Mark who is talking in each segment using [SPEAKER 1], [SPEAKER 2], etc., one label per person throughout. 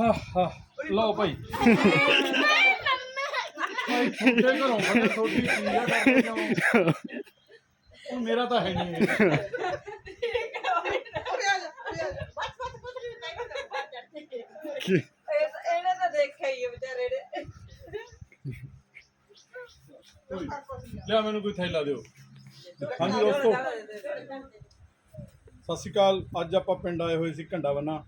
[SPEAKER 1] ਹਾ ਹਾ ਲਓ ਭਾਈ। ਭਾਈ ਘਰੋਂ ਕਰਦੇ ਜਾਓ ਹੁਣ ਮੇਰਾ ਤਾਂ ਹੈ ਨਹੀਂ ਇਹ।
[SPEAKER 2] ਇਹਨੇ ਤਾਂ ਦੇਖਿਆ ਹੀ ਹੈ ਵਿਚਾਰੇ ਨੇ।
[SPEAKER 1] ਲਿਆ ਮੈਨੂੰ ਕੋਈ ਥੈਲਾ ਦਿਓ। ਹਾਂਜੀ ਦੋਸਤੋ। ਸਤਿ ਸ਼੍ਰੀ ਅਕਾਲ। ਅੱਜ ਆਪਾਂ ਪਿੰਡ ਆਏ ਹੋਏ ਸੀ ਘੰਡਾਵੰਨਾ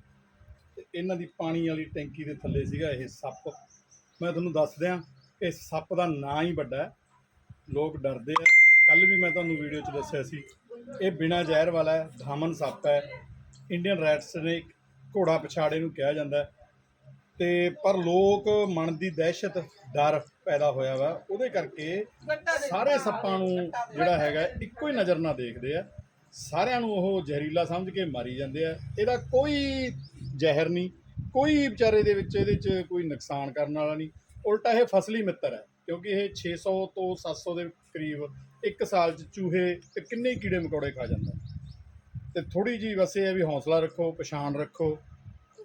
[SPEAKER 1] ਤੇ ਇਹਨਾਂ ਦੀ ਪਾਣੀ ਵਾਲੀ ਟੈਂਕੀ ਦੇ ਥੱਲੇ ਸੀਗਾ ਇਹ ਸੱਪ। ਮੈਂ ਤੁਹਾਨੂੰ ਦੱਸ ਦਿਆਂ ਇਹ ਸੱਪ ਦਾ ਨਾਂ ਹੀ ਵੱਡਾ ਹੈ। ਲੋਕ ਡਰਦੇ ਆ। ਕੱਲ ਵੀ ਮੈਂ ਤੁਹਾਨੂੰ ਵੀਡੀਓ 'ਚ ਦੱਸਿਆ ਸੀ ਇਹ ਬਿਨਾ ਜ਼ਹਿਰ ਵਾਲਾ ਹੈ ਧਾਮਨ ਸੱਪ ਹੈ। ਇੰਡੀਅਨ ਰੈਡ ਸਨੇਕ ਘੋੜਾ ਪਛਾੜੇ ਨੂੰ ਕਿਹਾ ਜਾਂਦਾ ਤੇ ਪਰ ਲੋਕ ਮਨ ਦੀ ਦਹਿਸ਼ਤ ਡਰ ਪੈਦਾ ਹੋਇਆ ਵਾ। ਉਹਦੇ ਕਰਕੇ ਸਾਰੇ ਸੱਪਾਂ ਨੂੰ ਜਿਹੜਾ ਹੈਗਾ ਇੱਕੋ ਹੀ ਨਜ਼ਰ ਨਾਲ ਦੇਖਦੇ ਆ। ਸਾਰਿਆਂ ਨੂੰ ਉਹ ਜ਼ਹਿਰੀਲਾ ਸਮਝ ਕੇ ਮਾਰੀ ਜਾਂਦੇ ਆ। ਇਹਦਾ ਕੋਈ ਜ਼ਹਿਰ ਨਹੀਂ, ਕੋਈ ਵਿਚਾਰੇ ਦੇ ਵਿੱਚ ਇਹਦੇ 'ਚ ਕੋਈ ਨੁਕਸਾਨ ਕਰਨ ਵਾਲਾ ਨਹੀਂ। ਉਲਟਾ ਇਹ ਫਸਲੀ ਮਿੱਤਰ ਹੈ, ਕਿਉਂਕਿ ਇਹ 600 ਤੋਂ 700 ਦੇ ਕਰੀਬ ਇੱਕ ਸਾਲ 'ਚ ਚੂਹੇ ਤੇ ਕਿੰਨੇ ਕੀੜੇ ਮਕੌੜੇ ਖਾ ਜਾਂਦਾ ਤੇ ਥੋੜੀ ਜੀ ਬਸ ਇਹ ਹੈ ਵੀ ਹੌਸਲਾ ਰੱਖੋ, ਪਛਾਣ ਰੱਖੋ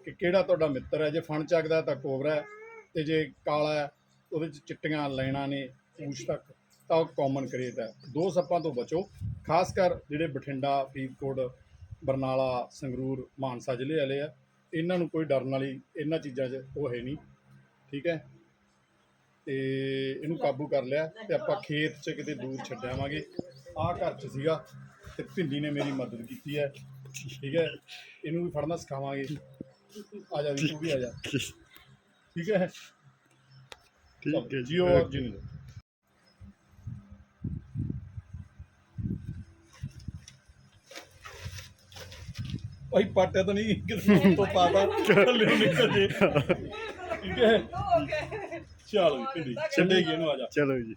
[SPEAKER 1] ਕਿ ਕਿਹੜਾ ਤੁਹਾਡਾ ਮਿੱਤਰ ਹੈ। ਜੇ ਫਣ ਚੱਕਦਾ ਤਾਂ ਕੋਬਰਾ ਹੈ ਤੇ ਜੇ ਕਾਲਾ ਉਹਦੇ 'ਚ ਚਿੱਟੀਆਂ ਲਾਈਨਾਂ ਨੇ ਪੂਛ ਤੱਕ, ਤਾਂ ਉਹ ਕਾਮਨ ਕਰੇਟ ਹੈ। ਦੋ ਸੱਪਾਂ ਤੋਂ ਬਚੋ, ਖਾਸ ਕਰ ਜਿਹੜੇ ਬਠਿੰਡਾ, ਫਰੀਦਕੋਟ, ਬਰਨਾਲਾ, ਸੰਗਰੂਰ, ਮਾਨਸਾ ਜ਼ਿਲ੍ਹੇ ਵਾਲੇ ਆ। ਇਹਨਾਂ ਨੂੰ ਕੋਈ ਡਰਨ ਵਾਲੀ ਇਹਨਾਂ ਚੀਜ਼ਾਂ 'ਚ ਉਹ ਹੈ ਨਹੀਂ ਠੀਕ ਹੈ? ਤੇ ਇਹਨੂੰ ਕਾਬੂ ਕਰ ਲਿਆ ਤੇ ਆਪਾਂ ਖੇਤ 'ਚ ਕਿਤੇ ਦੂਰ ਛੱਡਾਵਾਂਗੇ ਆਹ ਘਰ 'ਚ ਸੀਗਾ ਤੇ ਭਿੰਦੀ ਨੇ ਮੇਰੀ ਮਦਦ ਕੀਤੀ ਹੈ ਠੀਕ ਹੈ? ਇਹਨੂੰ ਵੀ ਫੜਨਾ ਸਿਖਾਵਾਂਗੇ। ਆ ਜਾ ਵੀ ਤੂੰ ਵੀ ਆ ਜਾ। ਠੀਕ ਹੈ?
[SPEAKER 3] ਠੀਕ ਹੈ
[SPEAKER 1] ਜੀਓ ਔਰ ਭਾਈ ਪਾਟਿਆ ਤਾਂ ਨਹੀਂ ਕਿਤੇ ਤੋਂ ਪਾਤਾ ਥੱਲੇ ਨੂੰ ਨਿਕਲ ਜੇ ਠੀਕ ਹੈ।
[SPEAKER 2] ਹੋ ਗਏ
[SPEAKER 1] ਚਲ ਵੀ ਛੱਡੇਗੀ ਇਹਨੂੰ ਆ ਜਾ।
[SPEAKER 3] ਚਲੋ ਜੀ।